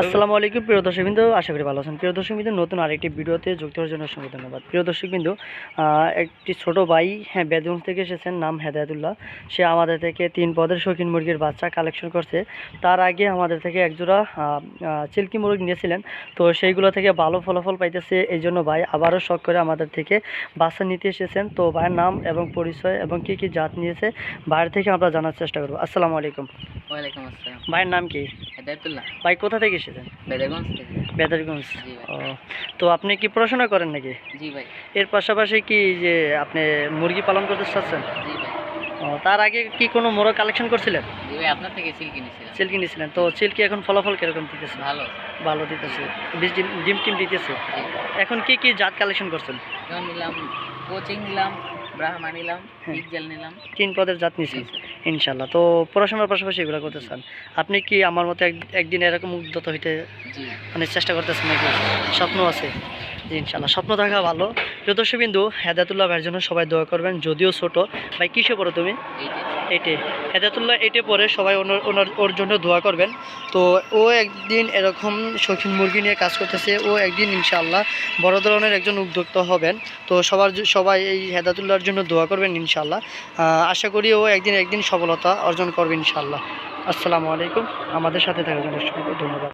আসসালামু আলাইকুম প্রিয় দর্শক বিন্দু আশা করি ভালো আছেন। প্রিয় দর্শক বিন্দু নতুন আরেকটি ভিডিওতে যুক্ত হওয়ার জন্য অসংখ্য ধন্যবাদ। প্রিয় দর্শক বিন্দু একটি ছোট ভাই হ্যাঁ বেদগঞ্জ থেকে এসেছেন নাম হেদায়তুল্লাহ। সে আমাদের থেকে তিন পদের শৌখিন মুরগির বাচ্চা কালেকশন করছে। তার আগে আমাদের থেকে একজোড়া চিল্কি মুরগি নিয়েছিলেন। তো সেইগুলো থেকে ভালো ফলাফল পাইতেছে এই জন্য ভাই আবারও শখ করে আমাদের থেকে বাচ্চা নিতে এসেছেন। তো ভাইয়ের নাম এবং পরিচয় এবং কী কী জাত নিয়েছে বাইরে থেকে আমরা জানার চেষ্টা করব। আসসালামু আলাইকুম। ওয়ালাইকুম আসসালাম। ভাইয়ের নাম কি? ভাই কোথা থেকে এসেছেন? বেদাগঞ্জ থেকে। বেদারগঞ্জ ও তো আপনি কি পড়াশোনা করেন নাকি? জি ভাই। এর পাশাপাশি কি যে আপনি মুরগি পালন করতে চাচ্ছেন? জি ভাই। ও, তার আগে কি কোনো মোরগ কালেকশন করছিলেন? জি ভাই আপনার থেকে সিল কিনেছিলাম সিল্কি নিয়েছিলেন। তো সিল্কি এখন ফলাফল কীরকম দিতেছে? ভালো। ভালো দিতেছে। ডিম টিম দিতেছে। এখন কি কি জাত কালেকশন করছেন? নিলাম কোচিং নিলাম ব্রাহ্মা নিলাম হ্যাঁ। নিলাম। তিন পদের জাত স্যার। ইনশাল্লাহ তো পড়াশোনার পাশাপাশি এগুলো করতেছেন। চান আপনি কি আমার মতো এক- একদিন এরকম উদ্যত হইতে মানে চেষ্টা করতেছেন নাকি? স্বপ্ন আছে। ইনশাল্লাহ স্বপ্ন থাকা ভালো। যদস্যবিন্দু বিন্দু হেদায়তুল্লাহ ভাইয়ের জন্য সবাই দোয়া করবেন। যদিও ছোট। ভাই কিসে পড়ো তুমি? এটে। হেদায়তুল্লাহ এটে পরে সবাই ওনার ওনার, ওর জন্য দোয়া করবেন। তো ও একদিন এরকম শৌখিন মুরগি নিয়ে কাজ করতেছে, ও একদিন ইনশাআল্লাহ বড় ধরনের একজন উদ্যোক্তা হবেন। তো সবার সবাই এই হেদাতুল্লাহর জন্য দোয়া করবেন ইনশাআল্লাহ। আশা করি ও একদিন একদিন সফলতা অর্জন করবে ইনশাআল্লাহ। আসসালামু আলাইকুম। আমাদের সাথে থাকার জন্য ধন্যবাদ।